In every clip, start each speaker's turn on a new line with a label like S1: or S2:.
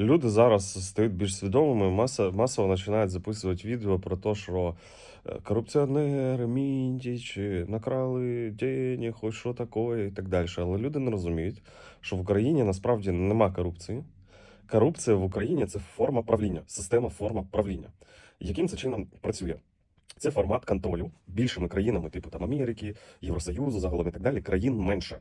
S1: Люди зараз стають більш свідомими, маса, масово починають записувати відео про те, що е, корупціонери, міндічі, накрали денег, ось що таке і так далі. Але люди не розуміють, що в Україні насправді нема корупції. Корупція в Україні це форма правління, система форма правління. Яким це чином працює? Це формат контролю більшими країнами, типу там Америки, Євросоюзу, загалом і так далі, країн менше.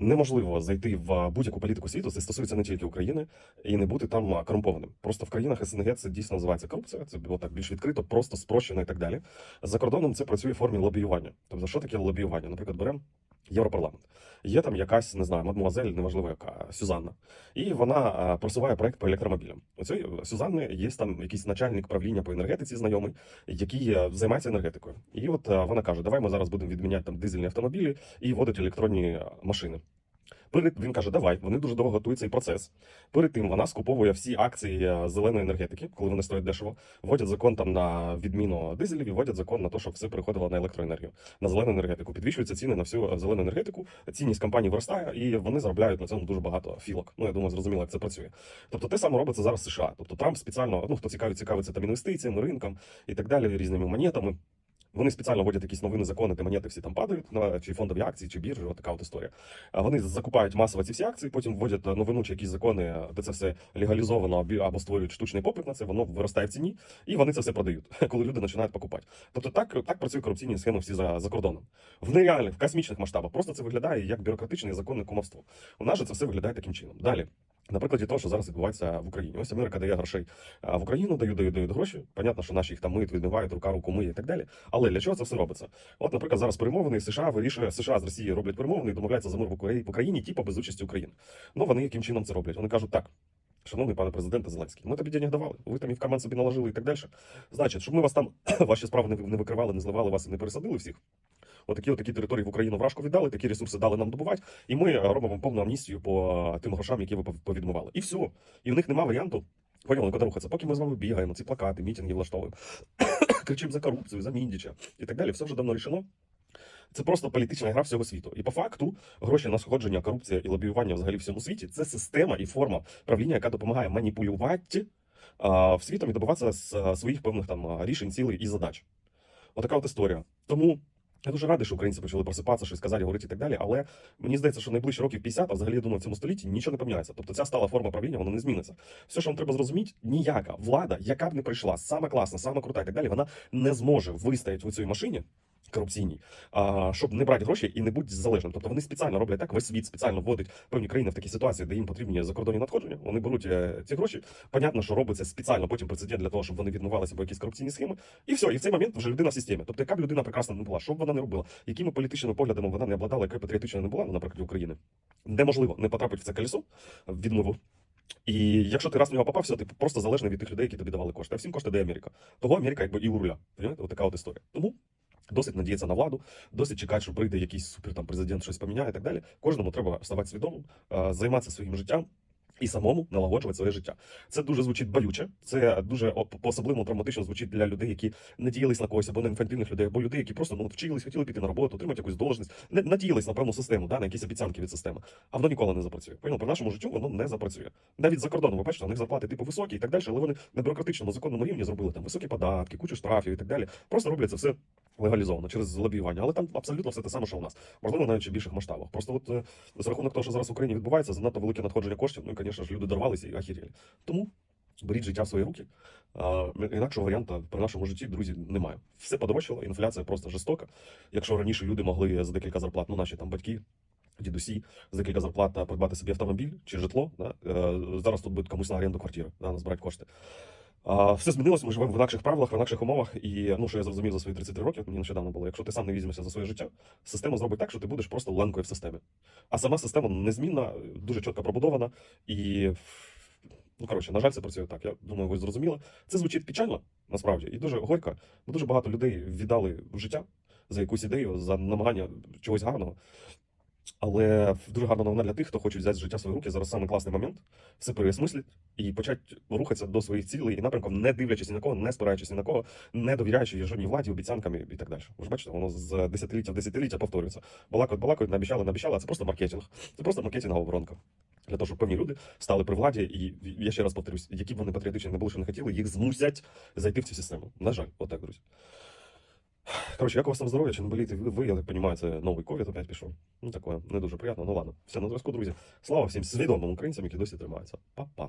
S1: Неможливо зайти в будь-яку політику світу, це стосується не тільки України, і не бути там корумпованим. Просто в країнах СНГ це дійсно називається корупція, це було так більш відкрито, просто спрощено і так далі. За кордоном це працює в формі лобіювання. Тобто, що таке лобіювання? Наприклад, беремо Європарламент. Є там якась, не знаю, мадмуазель, неважливо яка, Сюзанна. І вона просуває проект по електромобілям. У цієї Сюзанни є там якийсь начальник правління по енергетиці, знайомий, який е, займається енергетикою. І от е, вона каже: давай ми зараз будемо відміняти там дизельні автомобілі і вводити електронні е, машини. Перед він каже, давай, вони дуже довго готують цей процес. Перед тим вона скуповує всі акції е, зеленої енергетики, коли вони стоять дешево. Вводять закон там на відміну дизелів і вводять закон на те, щоб все переходило на електроенергію, на зелену енергетику. Підвищуються ціни на всю е, зелену енергетику. Цінність компаній виростає, і вони заробляють на цьому дуже багато філок. Ну я думаю, зрозуміло, як це працює. Тобто, те саме робиться зараз в США. Тобто Трамп спеціально, ну хто цікавить, цікавиться там інвестиціями, ринком і так далі, різними монетами. Вони спеціально вводять якісь новини закони, де монети всі там падають, на чи фондові акції, чи біржі, от така от історія. Вони закупають масово ці всі акції, потім вводять е, новину чи якісь закони, де це все легалізовано або створюють штучний попит на це, воно виростає в ціні, і вони це все продають, коли люди починають покупати. Тобто так, так працюють корупційні схеми всі за, за кордоном. В нереальних, в космічних масштабах. Просто це виглядає як бюрократичне і законне кумовство. У нас же це все виглядає таким чином. Далі. На прикладі того, що зараз відбувається в Україні. Ось Америка дає грошей в Україну, дають, дають, дають гроші. Понятно, що наші їх там миють, відмивають, рука руку миє і так далі. Але для чого це все робиться? От, наприклад, зараз перемовини США вирішує США з Росією роблять перемовини і домовляються за мир в Україні в Україні, типу без участі України. Ну вони яким чином це роблять? Вони кажуть так. Шановний пане президенте Зеленський, ми тобі денег давали, ви там і в карман собі наложили і так далі. Значить, щоб ми вас там ваші справи не, не викривали, не зливали вас і не пересадили всіх. Отакі отакі території в Україну вражку віддали, такі ресурси дали нам добувати, і ми е, робимо повну амністію по е, тим грошам, які ви пов- повідмивали. І все. І в них немає варіанту. Поняли, куди рухатися. Поки ми з вами бігаємо, ці плакати, мітинги влаштовуємо, кричимо за корупцію, за міндіча і так далі. Все вже давно рішено. Це просто політична гра всього світу. І по факту гроші на сходження, корупція і лобіювання взагалі всьому світі це система і форма правління, яка допомагає маніпулювати а, в світом і добиватися своїх певних там рішень, цілей і задач. Отака от історія. Тому я дуже радий, що українці почали просипатися, щось казати, говорити і так далі. Але мені здається, що найближчі років 50, а взагалі я думаю, в цьому столітті нічого не поміняється. Тобто ця стала форма правління, вона не зміниться. Все, що вам треба зрозуміти, ніяка влада, яка б не прийшла, сама класна, сама крута і так далі, вона не зможе вистояти в цій машині. Корупційній, а, щоб не брати гроші і не бути залежним. Тобто вони спеціально роблять так, весь світ спеціально вводить певні країни в такі ситуації, де їм потрібні закордонні надходження. Вони беруть е, ці гроші. Понятно, що робиться спеціально потім прецедент для того, щоб вони відмивалися або якісь корупційні схеми. І все, і в цей момент вже людина в системі. Тобто, яка б людина прекрасна не була, що б вона не робила, якими політичними поглядами вона не обладала, яка патріотична не була, ну, наприклад, України, неможливо не потрапити в це колесо відмову. І якщо ти раз в нього попав, все, ти просто залежний від тих людей, які тобі давали кошти. А всім кошти дає Америка. Того Америка якби і у руля. От така от історія. Тому досить надіятися на владу, досить чекати, що прийде якийсь супер там президент, щось поміняє і так далі. Кожному треба ставати свідомим, займатися своїм життям. І самому налагоджувати своє життя. Це дуже звучить болюче, це дуже по особливо травматично звучить для людей, які надіялись на когось або на інфантильних людей, або людей, які просто ну вчились, хотіли піти на роботу, отримати якусь должність, не надіялись на певну систему, да, на якісь обіцянки від системи. А воно ніколи не запрацює. Понял? По нашому життю воно не запрацює. Навіть за кордоном, ви бачите, у них зарплати типу високі і так далі, але вони на бюрократичному законному рівні зробили там високі податки, кучу штрафів і так далі. Просто роблять це все легалізовано через лобіювання. Але там абсолютно все те саме, що у нас. Можливо, навіть в більших масштабах. Просто от е, за рахунок того, що зараз в Україні відбувається, занадто велике надходження коштів. Ну і, звісно ж, люди дорвалися і ахірєлі. Тому беріть життя в свої руки. А, інакшого варіанту при нашому житті, друзі, немає. Все подорожчало, інфляція просто жорстока. Якщо раніше люди могли за декілька зарплат, ну наші там батьки. Дідусі за декілька зарплат придбати собі автомобіль чи житло. Да? Е, зараз тут буде комусь на оренду квартири, да, назбирати кошти. Все змінилось, ми живемо в інакших правилах, в інакших умовах. І ну, що я зрозумів за свої 33 роки, мені нещодавно було. Якщо ти сам не візьмешся за своє життя, система зробить так, що ти будеш просто ланкою в системі. А сама система незмінна, дуже чітко пробудована і. Ну, коротше, на жаль, це працює так. Я думаю, ви зрозуміли. Це звучить печально, насправді, і дуже горько, бо дуже багато людей віддали життя за якусь ідею, за намагання чогось гарного. Але дуже гарна новина для тих, хто хоче взяти життя в свої руки. Зараз саме класний момент, все переосмислить і почати рухатися до своїх цілей і напрямків, не дивлячись ні на кого, не спираючись ні на кого, не довіряючи жодній владі, обіцянкам і так далі. Ви ж бачите, воно з десятиліття в десятиліття повторюється. Балакають, балакають, наобіцяли, наобіцяли, а це просто маркетинг. Це просто маркетингова оборонка. Для того, щоб певні люди стали при владі, і я ще раз повторюсь, які б вони патріотичні не були, що не хотіли, їх змусять зайти в цю систему. На жаль, отак, друзі. Коротше, як у вас там здоров'я, чи не боліти? Ви, я так розумію, це новий ковід опять пішов. Ну, таке, не дуже приємно. Ну ладно. Все, на зв'язку, друзі. Слава всім свідомим українцям, які досі тримаються. Па-па.